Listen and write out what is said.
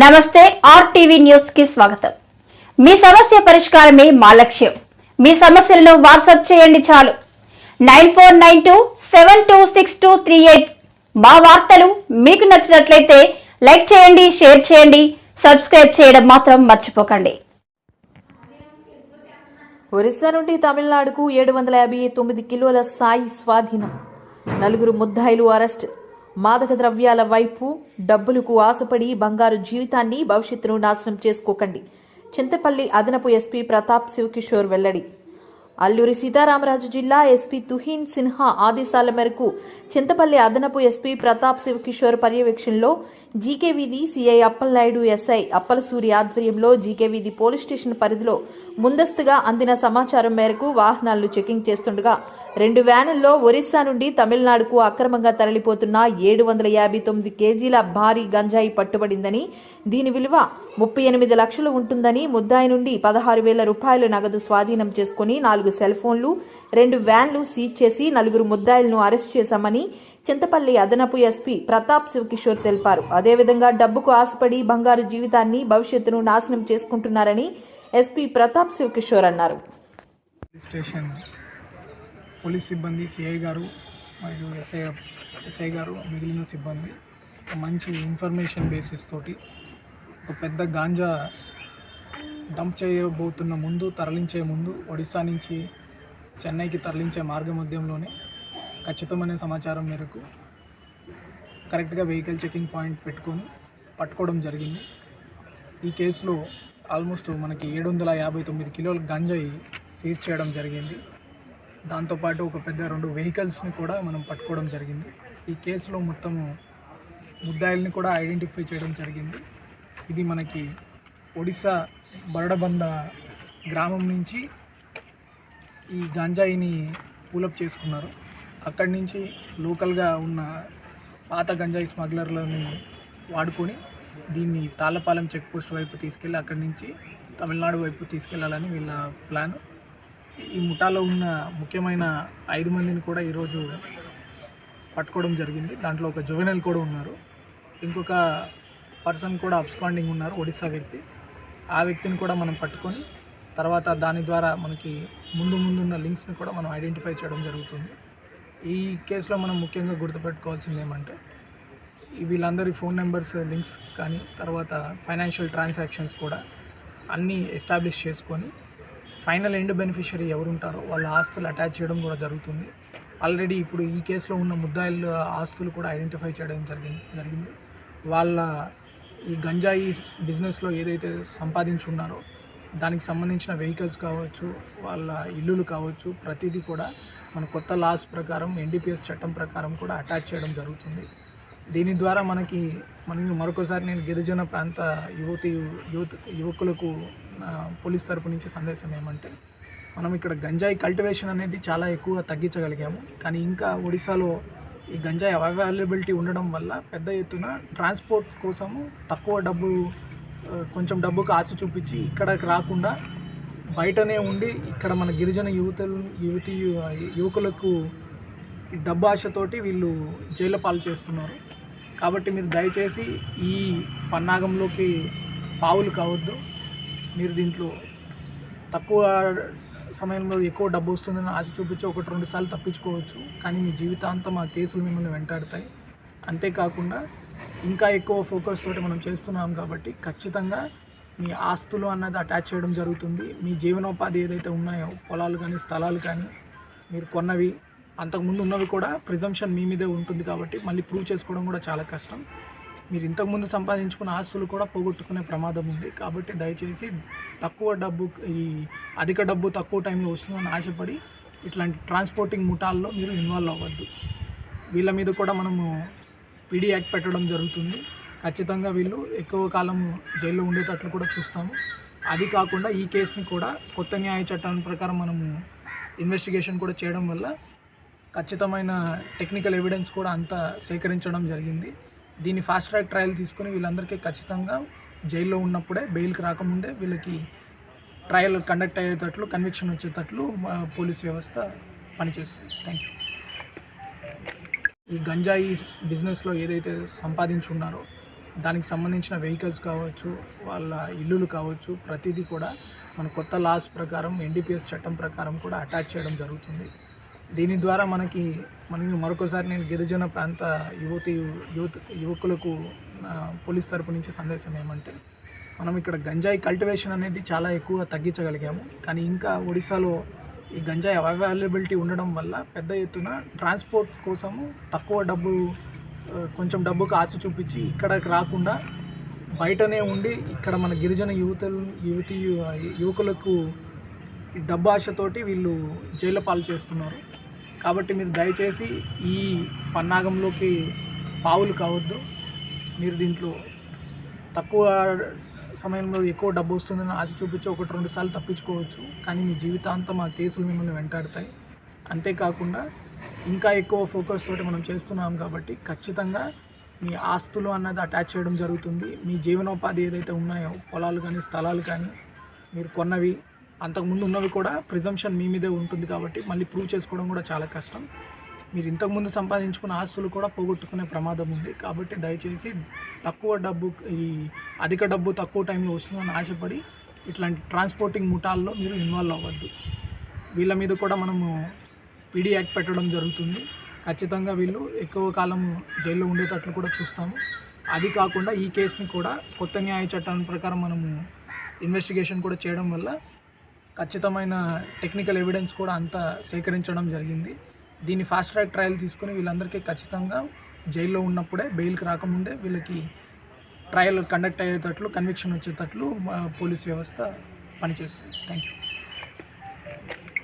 నమస్తే ఆర్టీవీ న్యూస్కి స్వాగతం. మీ సమస్య పరిష్కారమే మా లక్ష్యం. మీ సమస్యలను వాట్సాప్ చేయండి చాలు. Nine four nine two seven two six two three eight మా వార్తలు మీకు నచ్చినట్లయితే లైక్ చేయండి షేర్ చేయండి సబ్స్క్రైబ్ చేయడం మాత్రం మర్చిపోకండి. ఒరిస్సా నుండి తమిళనాడుకు ఏడు వందల యాభై తొమ్మిది కిలోల సాయి స్వాధీనం. నలుగురు ముద్దాయిలు అరెస్ట్. మాదక ద్రవ్యాల వైపు డబ్బులకు ఆశపడి బంగారు జీవితాన్ని భవిష్యత్తును నాశనం చేసుకోకండి. చింతపల్లి అదనపు ఎస్పీ ప్రతాప్ శివకిషోర్ వెల్లడి. అల్లూరి సీతారామరాజు జిల్లా ఎస్పీ తుహీన్ సిన్హా ఆదేశాల మేరకు చింతపల్లి అదనపు ఎస్పీ ప్రతాప్ శివకిషోర్ పర్యవేక్షణలో జీకే వీధి సిఐ అప్పలనాయుడు ఎస్ఐ అప్పలసూరి ఆధ్వర్యంలో జీకే వీధి పోలీస్ స్టేషన్ పరిధిలో ముందస్తుగా అందిన సమాచారం మేరకు వాహనాలను చెకింగ్ చేస్తుండగా రెండు వ్యానుల్లో ఒరిస్సా నుండి తమిళనాడుకు అక్రమంగా తరలిపోతున్న ఏడు వందల యాభై తొమ్మిది కేజీల భారీ గంజాయి పట్టుబడిందని దీని విలువ ముప్పై ఎనిమిది లక్షలు ఉంటుందని ముద్దాయి నుండి పదహారు వేల రూపాయల నగదు స్వాధీనం చేసుకుని నాలుగు సెల్ ఫోన్లు రెండు వ్యాన్లు సీజ్ చేసి నలుగురు ముద్దాయిలను అరెస్ట్ చేశామని చింతపల్లి అదనపు ఎస్పీ ప్రతాప్ శివకిషోర్ తెలిపారు. అదేవిధంగా డబ్బుకు ఆశపడి బంగారు జీవితాన్ని భవిష్యత్తును నాశనం చేసుకుంటున్నారని ఎస్పీ ప్రతాప్ శివకిషోర్ అన్నారు. పోలీస్ స్టేషన్ పోలీస్ సిబ్బంది సిఐ గారు మరియు ఎస్ఐ ఎస్ఐ గారు మిగిలిన సిబ్బంది మంచి ఇన్ఫర్మేషన్ బేసిస్ తోటి ఒక పెద్ద గాంజా డంప్ చేయబోతున్న ముందు తరలించే ముందు ఒడిశా నుంచి చెన్నైకి తరలించే మార్గ మధ్యంలోనే ఖచ్చితమైన సమాచారం మేరకు కరెక్ట్గా వెహికల్ చెకింగ్ పాయింట్ పెట్టుకొని పట్టుకోవడం జరిగింది. ఈ కేసులో ఆల్మోస్ట్ మనకి ఏడు వందల యాభై తొమ్మిది కిలోల గంజాయి సీజ్ చేయడం జరిగింది. దాంతోపాటు ఒక పెద్ద రెండు వెహికల్స్ని కూడా మనం పట్టుకోవడం జరిగింది. ఈ కేసులో మొత్తము ముద్దాయిల్ని కూడా ఐడెంటిఫై చేయడం జరిగింది. ఇది మనకి ఒడిశా బరడబంద గ్రామం నుంచి ఈ గంజాయిని పూలప్ చేసుకున్నారు. అక్కడి నుంచి లోకల్గా ఉన్న పాత గంజాయి స్మగ్లర్లని వాడుకొని దీన్ని తాళ్ళపాలెం చెక్ పోస్ట్ వైపు తీసుకెళ్ళి అక్కడి నుంచి తమిళనాడు వైపు తీసుకెళ్ళాలని వీళ్ళ ప్లాన్. ఈ ముఠాలో ఉన్న ముఖ్యమైన ఐదు మందిని కూడా ఈరోజు పట్టుకోవడం జరిగింది. దాంట్లో ఒక జువెనల్ కూడా ఉన్నారు. ఇంకొక పర్సన్ కూడా అబ్స్కాండింగ్ ఉన్నారు ఒడిస్సా వ్యక్తి. ఆ వ్యక్తిని కూడా మనం పట్టుకొని తర్వాత దాని ద్వారా మనకి ముందు ముందున్న లింక్స్ని కూడా మనం ఐడెంటిఫై చేయడం జరుగుతుంది. ఈ కేసులో మనం ముఖ్యంగా గుర్తుపెట్టుకోవాల్సింది ఏమంటే వీళ్ళందరి ఫోన్ నెంబర్స్ లింక్స్ కానీ తర్వాత ఫైనాన్షియల్ ట్రాన్సాక్షన్స్ కూడా అన్నీ ఎస్టాబ్లిష్ చేసుకొని ఫైనల్ ఎండ్ బెనిఫిషరీ ఎవరు ఉంటారో వాళ్ళ ఆస్తులు అటాచ్ చేయడం కూడా జరుగుతుంది. ఆల్రెడీ ఇప్పుడు ఈ కేసులో ఉన్న ముద్దాయిల ఆస్తులు కూడా ఐడెంటిఫై చేయడం జరిగింది జరిగింది. వాళ్ళ ఈ గంజాయి బిజినెస్లో ఏదైతే సంపాదించున్నారో దానికి సంబంధించిన వెహికల్స్ కావచ్చు వాళ్ళ ఇల్లులు కావచ్చు ప్రతిదీ కూడా మన కొత్త లాస్ ప్రకారం ఎన్డీపీఎస్ చట్టం ప్రకారం కూడా అటాచ్ చేయడం జరుగుతుంది. దీని ద్వారా మనకి మనం మరొకసారి నేను గిరిజన ప్రాంత యువతి యువత యువకులకు పోలీస్ తరపు నుంచి సందేశం ఏమంటే మనం ఇక్కడ గంజాయి కల్టివేషన్ అనేది చాలా ఎక్కువ తగ్గించగలిగాము. కానీ ఇంకా ఒడిశాలో ఈ గంజాయి అవైలబిలిటీ ఉండడం వల్ల పెద్ద ఎత్తున ట్రాన్స్పోర్ట్ కోసము తక్కువ డబ్బు కొంచెం డబ్బుకు ఆశ చూపించి ఇక్కడికి రాకుండా బయటనే ఉండి ఇక్కడ మన గిరిజన యువతలు యువతి యువకులకు డబ్బు ఆశతోటి వీళ్ళు జైలు పాలు చేస్తున్నారు. కాబట్టి మీరు దయచేసి ఈ పన్నాగంలోకి పావులు కావద్దు. మీరు దీంట్లో తక్కువ సమయంలో ఎక్కువ డబ్బు వస్తుందని ఆశ చూపించి ఒకటి రెండు సార్లు తప్పించుకోవచ్చు. కానీ మీ జీవితాంతం ఆ కేసులు మిమ్మల్ని వెంటాడతాయి. అంతేకాకుండా ఇంకా ఎక్కువ ఫోకస్ తోటి మనం చేస్తున్నాం కాబట్టి ఖచ్చితంగా మీ ఆస్తులు అన్నది అటాచ్ చేయడం జరుగుతుంది. మీ జీవనోపాధి ఏదైతే ఉన్నాయో పొలాలు కానీ స్థలాలు కానీ మీరు కొన్నవి అంతకుముందు ఉన్నవి కూడా ప్రిజంప్షన్ మీ మీదే ఉంటుంది కాబట్టి మళ్ళీ ప్రూవ్ చేసుకోవడం కూడా చాలా కష్టం. మీరు ఇంతకుముందు సంపాదించుకున్న ఆస్తులు కూడా పోగొట్టుకునే ప్రమాదం ఉంది. కాబట్టి దయచేసి తక్కువ డబ్బు ఈ అధిక డబ్బు తక్కువ టైంలో వస్తుందని ఆశపడి ఇట్లాంటి ట్రాన్స్పోర్టింగ్ ముఠాల్లో మీరు ఇన్వాల్వ్ అవ్వద్దు. వీళ్ళ మీద కూడా మనము పిడి యాక్ట్ పెట్టడం జరుగుతుంది. ఖచ్చితంగా వీళ్ళు ఎక్కువ కాలం జైల్లో ఉండేటట్లు కూడా చూస్తాము. అది కాకుండా ఈ కేసుని కూడా కొత్త న్యాయ చట్టం ప్రకారం మనము ఇన్వెస్టిగేషన్ కూడా చేయడం వల్ల ఖచ్చితమైన టెక్నికల్ ఎవిడెన్స్ కూడా అంతా సేకరించడం జరిగింది. దీన్ని ఫాస్ట్ ట్రాక్ ట్రయల్ తీసుకుని వీళ్ళందరికీ ఖచ్చితంగా జైల్లో ఉన్నప్పుడే బెయిల్కి రాకముందే వీళ్ళకి ట్రయల్ కండక్ట్ అయ్యేటట్లు కన్విక్షన్ వచ్చేటట్లు పోలీస్ వ్యవస్థ పనిచేస్తుంది. థ్యాంక్ యూ ఈ గంజాయి బిజినెస్లో ఏదైతే సంపాదించున్నారో దానికి సంబంధించిన వెహికల్స్ కావచ్చు వాళ్ళ ఇల్లులు కావచ్చు ప్రతిదీ కూడా మన కొత్త లాస్ ప్రకారం ఎన్డీపీఎస్ చట్టం ప్రకారం కూడా అటాచ్ చేయడం జరుగుతుంది. దీని ద్వారా మనకి మనకి మరొకసారి నేను గిరిజన ప్రాంత యువతి యువత యువకులకు పోలీస్ తరపు నుంచి సందేశం ఏమంటే మనం ఇక్కడ గంజాయి కల్టివేషన్ అనేది చాలా ఎక్కువ తగ్గించగలిగాము. కానీ ఇంకా ఒడిశాలో ఈ గంజాయి అవైలబిలిటీ ఉండడం వల్ల పెద్ద ఎత్తున ట్రాన్స్పోర్ట్ కోసము తక్కువ డబ్బు కొంచెం డబ్బుకు ఆశ చూపించి ఇక్కడకి రాకుండా బయటనే ఉండి ఇక్కడ మన గిరిజన యువతలు యువతి యువకులకు డబ్బు ఆశతోటి వీళ్ళు జైలు పాలు చేస్తున్నారు. కాబట్టి మీరు దయచేసి ఈ పన్నాగంలోకి పావులు కావద్దు. మీరు దీంట్లో తక్కువ సమయంలో ఎక్కువ డబ్బు వస్తుందని ఆశ చూపించి ఒకటి రెండు సార్లు తప్పించుకోవచ్చు. కానీ మీ జీవితాంతం ఆ కేసులు మిమ్మల్ని వెంటాడతాయి. అంతేకాకుండా ఇంకా ఎక్కువ ఫోకస్ తోటి మనం చేస్తున్నాం కాబట్టి ఖచ్చితంగా మీ ఆస్తులు అన్నది అటాచ్ చేయడం జరుగుతుంది. మీ జీవనోపాధి ఏదైతే ఉన్నాయో పొలాలు కానీ స్థలాలు కానీ మీరు కొన్నవి అంతకుముందు ఉన్నవి కూడా ప్రిజంప్షన్ మీ మీదే ఉంటుంది కాబట్టి మళ్ళీ ప్రూవ్ చేసుకోవడం కూడా చాలా కష్టం. మీరు ఇంతకుముందు సంపాదించుకున్న ఆస్తులు కూడా పోగొట్టుకునే ప్రమాదం ఉంది. కాబట్టి దయచేసి తక్కువ డబ్బు ఈ అధిక డబ్బు తక్కువ టైంలో వస్తుందని ఆశపడి ఇట్లాంటి ట్రాన్స్పోర్టింగ్ ముఠాల్లో మీరు ఇన్వాల్వ్ అవ్వద్దు. వీళ్ళ మీద కూడా మనము పీడీ యాక్ట్ పెట్టడం జరుగుతుంది. ఖచ్చితంగా వీళ్ళు ఎక్కువ కాలం జైల్లో ఉండేటట్లు కూడా చూస్తాము. అది కాకుండా ఈ కేసుని కూడా కొత్త న్యాయ చట్టాల ప్రకారం మనము ఇన్వెస్టిగేషన్ కూడా చేయడం వల్ల ఖచ్చితమైన టెక్నికల్ ఎవిడెన్స్ కూడా అంతా సేకరించడం జరిగింది. దీన్ని ఫాస్ట్ ట్రాక్ ట్రయల్ తీసుకుని వీళ్ళందరికీ ఖచ్చితంగా జైల్లో ఉన్నప్పుడే బెయిల్కి రాకముందే వీళ్ళకి ట్రయల్ కండక్ట్ అయ్యేటట్లు కన్విక్షన్ వచ్చేటట్లు పోలీస్ వ్యవస్థ పనిచేస్తుంది. Thank you